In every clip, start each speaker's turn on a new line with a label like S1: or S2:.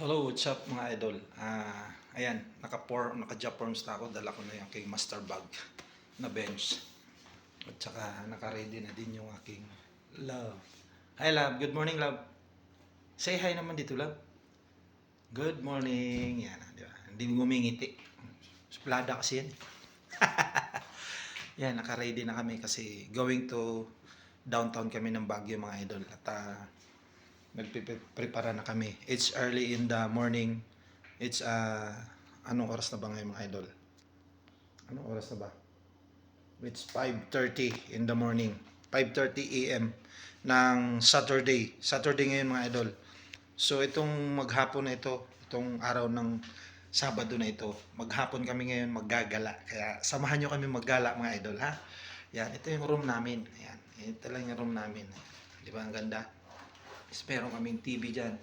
S1: Hello, what's up mga idol? Ah, ayan, naka-pour, naka-Japorms na ako. Dala ko na yung aking master bag na bench. At saka naka-ready na din yung aking love. Hi love, good morning love. Say hi naman dito love. Good morning. Yan, di ba? Hindi ngumingiti. Suplada kasi yan. yan, naka-ready na kami kasi going to downtown kami ng Baguio mga idol. At ah, nagpiprepara na kami. It's early in the morning. It's uh, anong oras na ba ngayon mga idol? Anong oras na ba? It's 5.30 in the morning. 5.30 a.m. ng Saturday. Saturday ngayon mga idol. So itong maghapon na ito, itong araw ng Sabado na ito, maghapon kami ngayon maggagala. Kaya samahan nyo kami maggala mga idol ha. Yan, ito yung room namin. Ayan, ito lang yung room namin. Di ba ang ganda? Is meron kaming TV dyan.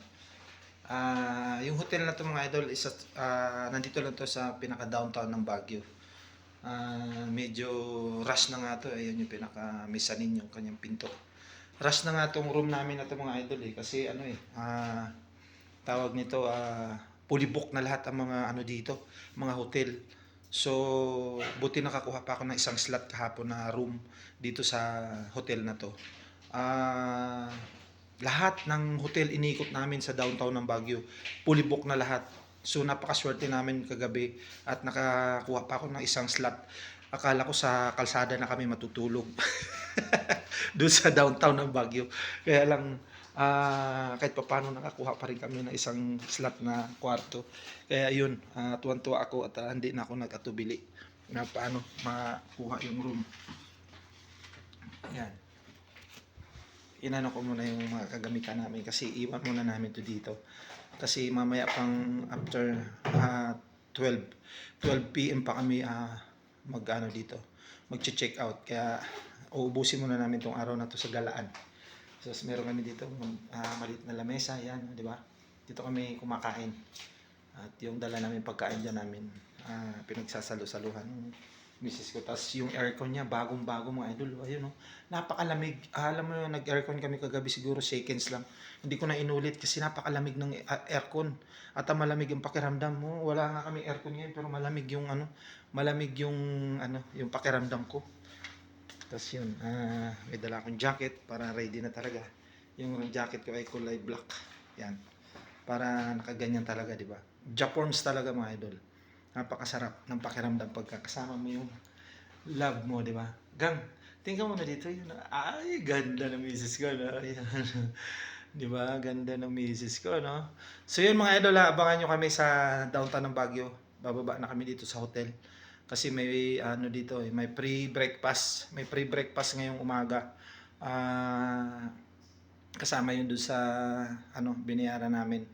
S1: Ah, yung hotel na to mga idol is at, ah, nandito lang to sa pinaka downtown ng Baguio. Ah, medyo rush na nga to, ayun yung pinaka mezzanine yung kanyang pinto. Rush na nga tong room namin na to mga idol eh kasi ano eh ah, tawag nito ah, fully book na lahat ang mga ano dito, mga hotel. So, buti nakakuha pa ako ng isang slot kahapon na room dito sa hotel na to. Ah, lahat ng hotel inikot namin sa downtown ng Baguio. Fully book na lahat. So napakaswerte namin kagabi at nakakuha pa ako ng isang slot. Akala ko sa kalsada na kami matutulog. Doon sa downtown ng Baguio. Kaya lang ah kahit pa paano nakakuha pa rin kami ng isang slot na kwarto. Kaya yun, uh, tuwan-tuwa ako at ah, hindi na ako nag-atubili na paano makuha yung room. Yan inano ko muna yung mga kagamitan namin kasi iwan muna namin to dito. Kasi mamaya pang after ah, 12 12 PM pa kami ah, mag ano dito magche-check out. Kaya uubusin muna namin tong araw na to sa galaan. So meron kami dito uh, maliit na lamesa yan di ba? Dito kami kumakain. At yung dala namin pagkain dyan namin ah, pinagsasalo-saluhan misis ko. Tapos yung aircon niya, bagong-bago mga idol. Ayun, no? Napakalamig. Ah, alam mo yun, nag-aircon kami kagabi siguro seconds lang. Hindi ko na inulit kasi napakalamig ng aircon. At ang malamig yung pakiramdam mo. Wala nga kami aircon ngayon pero malamig yung ano, malamig yung ano, yung pakiramdam ko. Tapos yun, ah, may dala akong jacket para ready na talaga. Yung jacket ko ay kulay black. Yan. Para nakaganyan talaga, di ba? Japorms talaga mga idol napakasarap ng pakiramdam pagkakasama mo yung love mo, di ba? Gang, tingnan mo na dito yun. Ay, ganda ng misis ko, no? Di ba? Ganda ng misis ko, no? So yun mga idol, abangan nyo kami sa downtown ng Baguio. Bababa na kami dito sa hotel. Kasi may ano dito, eh, may free breakfast. May free breakfast ngayong umaga. Ah, kasama yun doon sa ano, binayaran namin.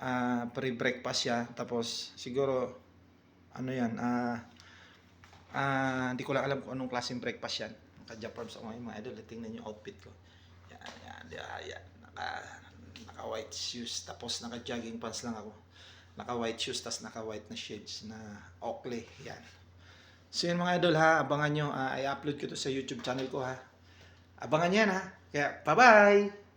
S1: Ah, free breakfast siya. Tapos siguro ano yan, ah, ah, hindi ko lang alam kung anong klaseng breakfast yan. Naka-Japarms ako ngayon mga idol, tingnan yung outfit ko. Yan, yan, yan, yan. Naka, naka white shoes, tapos naka jogging pants lang ako. Naka white shoes, tapos naka white na shades na Oakley, yan. So yun mga idol ha, abangan nyo, ah, i-upload ko to sa YouTube channel ko ha. Abangan yan ha. Kaya, bye-bye!